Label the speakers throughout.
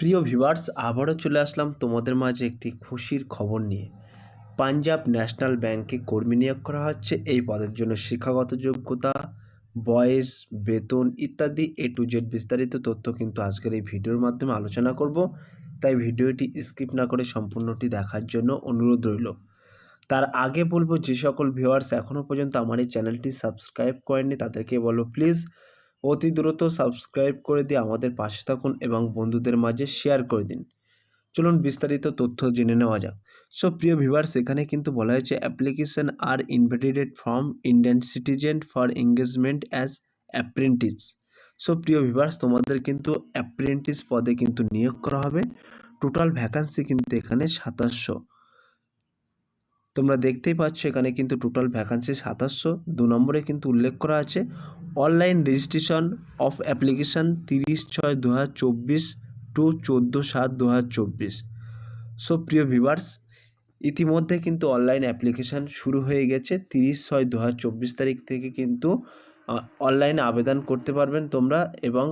Speaker 1: প্রিয় ভিউয়ার্স, আবারও চলে আসলাম তোমাদের মাঝে একটি খুশির খবর নিয়ে। পাঞ্জাব ন্যাশনাল ব্যাংকে কর্মী নিয়োগ করা হচ্ছে। এই পদের জন্য শিক্ষাগত যোগ্যতা, বয়স, বেতন ইত্যাদি এ টু জেড বিস্তারিত তথ্য কিন্তু আজকের এই ভিডিওর মাধ্যমে আলোচনা করব। তাই ভিডিওটি স্কিপ না করে সম্পূর্ণটি দেখার জন্য অনুরোধ রইল। তার আগে বলব, যে সকল ভিউয়ার্স এখনও পর্যন্ত আমার এই চ্যানেলটি সাবস্ক্রাইব করেননি, তাদেরকে বলো প্লিজ অতি দ্রুত সাবস্ক্রাইব করে দিয়ে আমাদের পাশে থাকুন এবং বন্ধুদের মাঝে শেয়ার করে দিন। চলুন বিস্তারিত তথ্য জেনে নেওয়া যাক। সো প্রিয় ভিভার্স এখানে কিন্তু বলা হয়েছে application are invited from Indian citizen for engagement as apprentice so প্রিয় ভিভার্স তোমাদের কিন্তু অ্যাপ্রেন্টিস পদে কিন্তু নিয়োগ করা হবে। টোটাল ভ্যাকান্সি কিন্তু এখানে সাতাশশো। তোমরা দেখতেই পাচ্ছ এখানে কিন্তু টোটাল ভ্যাকান্সি সাতাশশো। দু নম্বরে কিন্তু উল্লেখ করা আছে অনলাইন রেজিস্ট্রেশন অফ অ্যাপ্লিকেশান তিরিশ ছয় দু হাজার চব্বিশ টু চোদ্দ সাত দু হাজার চব্বিশ। সো প্রিয় ভিভার্স ইতিমধ্যে কিন্তু অনলাইন অ্যাপ্লিকেশান শুরু হয়ে গেছে। তিরিশ ছয় দু চব্বিশ তারিখ থেকে কিন্তু অনলাইনে আবেদন করতে পারবেন তোমরা এবং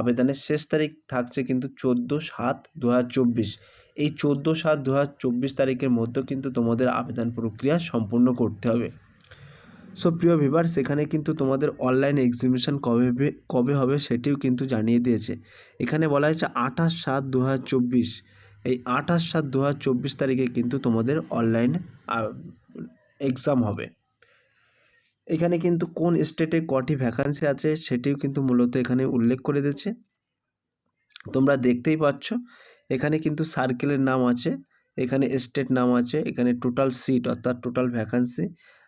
Speaker 1: আবেদনের শেষ তারিখ থাকছে কিন্তু চোদ্দ সাত দু হাজার চব্বিশ। এই চোদ্দ সাত দু তারিখের মধ্যে কিন্তু তোমাদের আবেদন প্রক্রিয়া সম্পূর্ণ করতে হবে। সো প্রিয় ভিভার সেখানে কিন্তু তোমাদের অনলাইন এক্সিবিশন কবে কবে হবে সেটিও কিন্তু জানিয়ে দিয়েছে। এখানে বলা হয়েছে আঠাশ সাত দু এই আঠাশ সাত দু তারিখে কিন্তু তোমাদের অনলাইন এক্সাম হবে। এখানে কিন্তু কোন স্টেটে কটি ভ্যাকান্সি আছে সেটিও কিন্তু মূলত এখানে উল্লেখ করে দিয়েছে। তোমরা দেখতেই পাচ্ছ এখানে কিন্তু সার্কেলের নাম আছে, এখানে স্টেট নাম আছে, এখানে টোটাল সিট অর্থাৎ total vacancy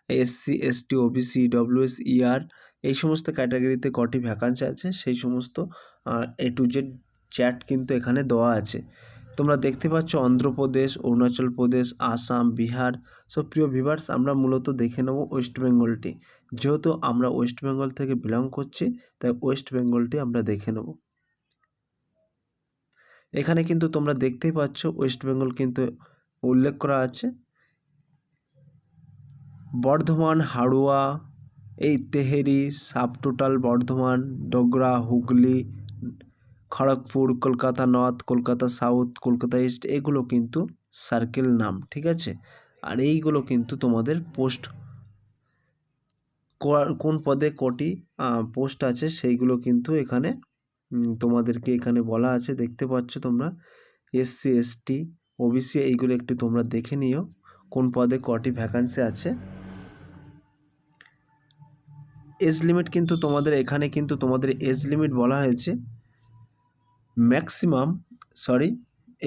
Speaker 1: SC ST OBC EWS ER এই সমস্ত ক্যাটাগরিতে কটি ভ্যাকান্সি আছে, সেই সমস্ত এ টু জেড চ্যাট কিন্তু এখানে দেওয়া আছে। তোমরা দেখতে পাচ্ছ অন্ধ্রপ্রদেশ, অরুণাচল প্রদেশ, আসাম, বিহার সব প্রিয় ভিভার্স আমরা মূলত দেখে নেব ওয়েস্ট বেঙ্গলটি যেহেতু আমরা ওয়েস্ট বেঙ্গল থেকে বিলং করছি, তাই ওয়েস্ট বেঙ্গলটি আমরা দেখে নেব। এখানে কিন্তু তোমরা দেখতেই পাচ্ছ ওয়েস্ট বেঙ্গল কিন্তু উল্লেখ করা আছে। বর্ধমান, হাড়ুয়া, এই Tehri sub total Bardhaman, Dogra, Hooghly, Kharagpur, Kolkata north, Kolkata south, Kolkata east, এগুলো কিন্তু সার্কেল নাম, ঠিক আছে? আর এইগুলো কিন্তু তোমাদের পোস্ট কোন পদে কটি পোস্ট আছে সেইগুলো কিন্তু এখানে তোমাদেরকে এখানে বলা আছে, দেখতে পাচ্ছ তোমরা? এসসি এসটি ওবিসি এইগুলো একটু তোমরা দেখে নিও, কোন পদে কটি ভ্যাকান্সি আছে। এজ লিমিট কিন্তু তোমাদের, এখানে কিন্তু তোমাদের এজ লিমিট বলা হয়েছে। ম্যাক্সিমাম সরি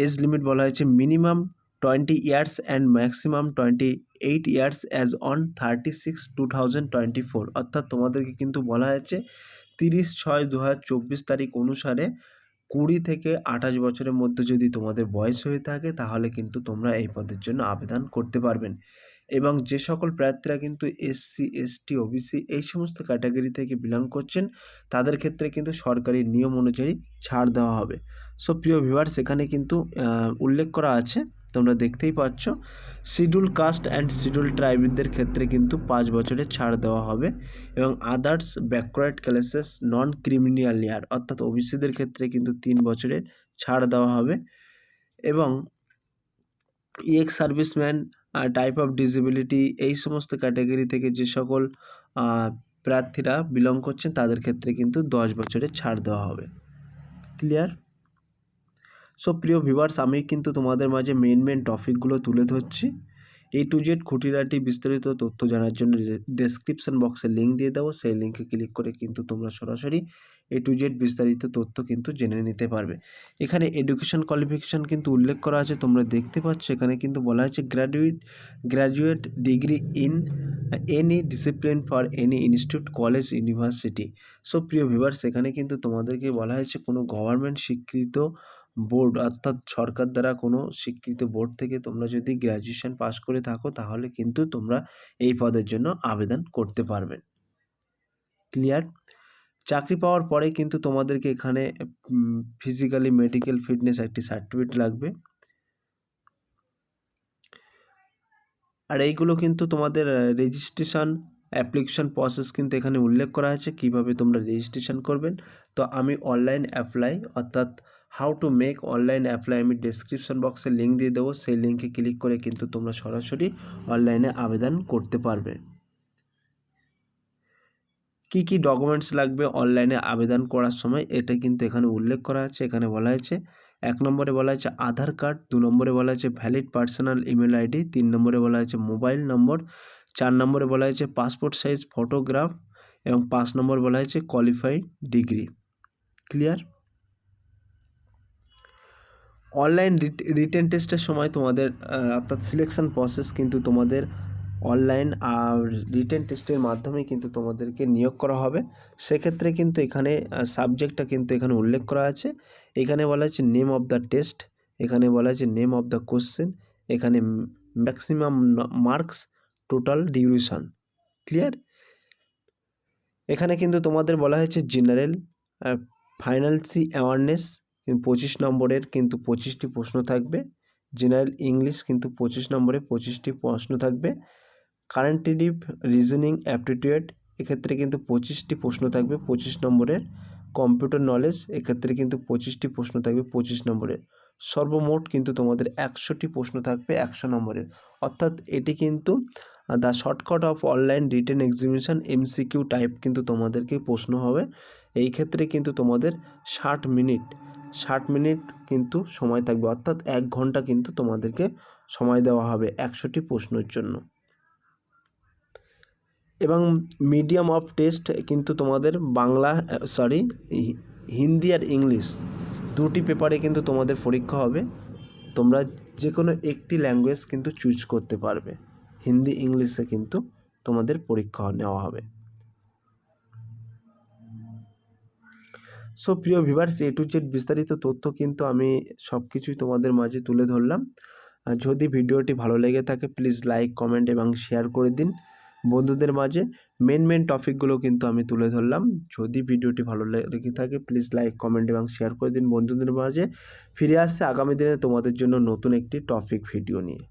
Speaker 1: এজ লিমিট বলা হয়েছে minimum twenty years and maximum twenty eight years as on thirty six two thousand twenty four অর্থাৎ তোমাদেরকে কিন্তু বলা হয়েছে তিরিশ ছয় দু চব্বিশ তারিখ অনুসারে কুড়ি থেকে আঠাশ বছরের মধ্যে যদি তোমাদের বয়স হয়ে থাকে, তাহলে কিন্তু তোমরা এই পদের জন্য আবেদন করতে পারবেন। এবং যে সকল প্রার্থীরা কিন্তু এসসি এসটি ওবিসি এই সমস্ত ক্যাটাগরি থেকে বিলং করছেন, তাদের ক্ষেত্রে কিন্তু সরকারি নিয়ম অনুযায়ী ছাড় দেওয়া হবে। সো প্রিয় ভিউয়ার সেখানে কিন্তু উল্লেখ করা আছে তোমরা দেখতেই পাচ্ছ। শিডিউল কাস্ট অ্যান্ড শিডিউল ট্রাইবদের ক্ষেত্রে কিন্তু পাঁচ বছরের ছাড় দেওয়া হবে এবং others backward classes non creamy layer অর্থাৎ ওবিসিদের ক্ষেত্রে কিন্তু তিন বছরের ছাড় দেওয়া হবে এবং ex serviceman type of disability এই সমস্ত ক্যাটাগরি থেকে যে সকল প্রার্থীরা বিলং করছেন তাদের ক্ষেত্রে কিন্তু দশ বছরের ছাড় দেওয়া হবে। ক্লিয়ার? সো প্রিয় ভিভার্স আমি কিন্তু তোমাদের মাঝে মেন মেন টপিকগুলো তুলে ধরছি। এ টু জেড খুঁটিনাটি বিস্তারিত তথ্য জানার জন্য ডেসক্রিপশন বক্সে লিঙ্ক দিয়ে দেবো। সেই লিঙ্কে ক্লিক করে কিন্তু তোমরা সরাসরি এ টু জেড বিস্তারিত তথ্য কিন্তু জেনে নিতে পারবে। এখানে এডুকেশন কোয়ালিফিকেশান কিন্তু উল্লেখ করা আছে, তোমরা দেখতে পাচ্ছ। এখানে কিন্তু বলা হয়েছে graduate graduate degree in any discipline for any institute college university so প্রিয় ভিভার্স এখানে কিন্তু তোমাদেরকে বলা হয়েছে কোনো গভর্নমেন্ট স্বীকৃত বোর্ড অর্থাৎ সরকার দ্বারা কোনো স্বীকৃত বোর্ড থেকে তোমরা যদি গ্র্যাজুয়েশন পাস করে থাকো, তাহলে কিন্তু তোমরা এই পদের জন্য আবেদন করতে পারবে। ক্লিয়ার চাকরি পাওয়ার পরে কিন্তু তোমাদেরকে এখানে ফিজিক্যালি মেডিকেল ফিটনেস একটি সার্টিফিকেট লাগবে। আর এইগুলো কিন্তু তোমাদের রেজিস্ট্রেশন অ্যাপ্লিকেশন প্রসেস কিন্তু এখানে উল্লেখ করা আছে, কীভাবে তোমরা রেজিস্ট্রেশন করবেন। তো আমি অনলাইন অ্যাপ্লাই অর্থাৎ how to make online apply আমি ডেসক্রিপশন বক্সে লিঙ্ক দিয়ে দেবো। সেই লিঙ্কে ক্লিক করে কিন্তু তোমরা সরাসরি অনলাইনে আবেদন করতে পারবে। কি কি ডকুমেন্টস লাগবে অনলাইনে আবেদন করার সময়? এটা কিন্তু এখানে উল্লেখ করা আছে, এখানে বলা হয়েছে, এক নম্বরে বলা হয়েছে আধার কার্ড, দু নম্বরে বলা হয়েছে ভ্যালিড পার্সোনাল ইমেল আইডি তিন নম্বরে বলা হয়েছে মোবাইল নম্বর চার নম্বরে বলা হয়েছে পাসপোর্ট সাইজ ফটোগ্রাফ এবং পাঁচ নম্বর বলা হয়েছে qualified degree clear online written টেস্টের সময় তোমাদের অর্থাৎ সিলেকশন প্রসেস কিন্তু তোমাদের অনলাইন আর রিটেন টেস্টের মাধ্যমে কিন্তু তোমাদেরকে নিয়োগ করা হবে। সেক্ষেত্রে কিন্তু এখানে সাবজেক্টটা কিন্তু এখানে উল্লেখ করা আছে। এখানে বলা আছে নেম অফ দ্য টেস্ট এখানে বলা আছে নেম অফ দ্য কোশ্চেন এখানে maximum marks total duration clear এখানে কিন্তু তোমাদের বলা হয়েছে জেনারেল ফাইন্যান্সি অ্যাওয়ারনেস পঁচিশ নম্বরের কিন্তু পঁচিশটি প্রশ্ন থাকবে। জেনারেল ইংলিশ কিন্তু পঁচিশ নম্বরে পঁচিশটি প্রশ্ন থাকবে। কারেন্টেটিভ রিজনিং অ্যাপটিটিউড এক্ষেত্রে কিন্তু পঁচিশটি প্রশ্ন থাকবে পঁচিশ নম্বরের। কম্পিউটার নলেজ এক্ষেত্রে কিন্তু পঁচিশটি প্রশ্ন থাকবে পঁচিশ নম্বরের। সর্বমোট কিন্তু তোমাদের একশোটি প্রশ্ন থাকবে একশো নম্বরের। অর্থাৎ এটি কিন্তু the shortcut of online written exhibition MCQ type কিন্তু তোমাদেরকে প্রশ্ন হবে। এই ক্ষেত্রে কিন্তু তোমাদের ষাট মিনিট ষাট মিনিট কিন্তু সময় থাকবে। অর্থাৎ এক ঘণ্টা কিন্তু তোমাদেরকে সময় দেওয়া হবে একশোটি প্রশ্নের জন্য। এবং মিডিয়াম অফ টেস্ট কিন্তু তোমাদের বাংলা সরি হিন্দি আর ইংলিশ দুটি পেপারে কিন্তু তোমাদের পরীক্ষা হবে। তোমরা যে কোনো একটি ল্যাঙ্গুয়েজ কিন্তু চুজ করতে পারবে। হিন্দি, ইংলিশে কিন্তু তোমাদের পরীক্ষা নেওয়া হবে। সো প্রিয় ভিভার্স এ টু জেড বিস্তারিত তথ্য কিন্তু আমি সব কিছুই তোমাদের মাঝে তুলে ধরলাম। যদি ভিডিওটি ভালো লেগে থাকে প্লিজ লাইক কমেন্ট এবং শেয়ার করে দিন। বন্ধুদের মাঝে মেন মেন টপিকগুলো কিন্তু আমি তুলে ধরলাম। যদি ভিডিওটি ভালো লেগে থাকে প্লিজ লাইক কমেন্ট এবং শেয়ার করে দিন বন্ধুদের মাঝে। ফিরে আসছে আগামী দিনে তোমাদের জন্য নতুন একটি টপিক ভিডিও নিয়ে।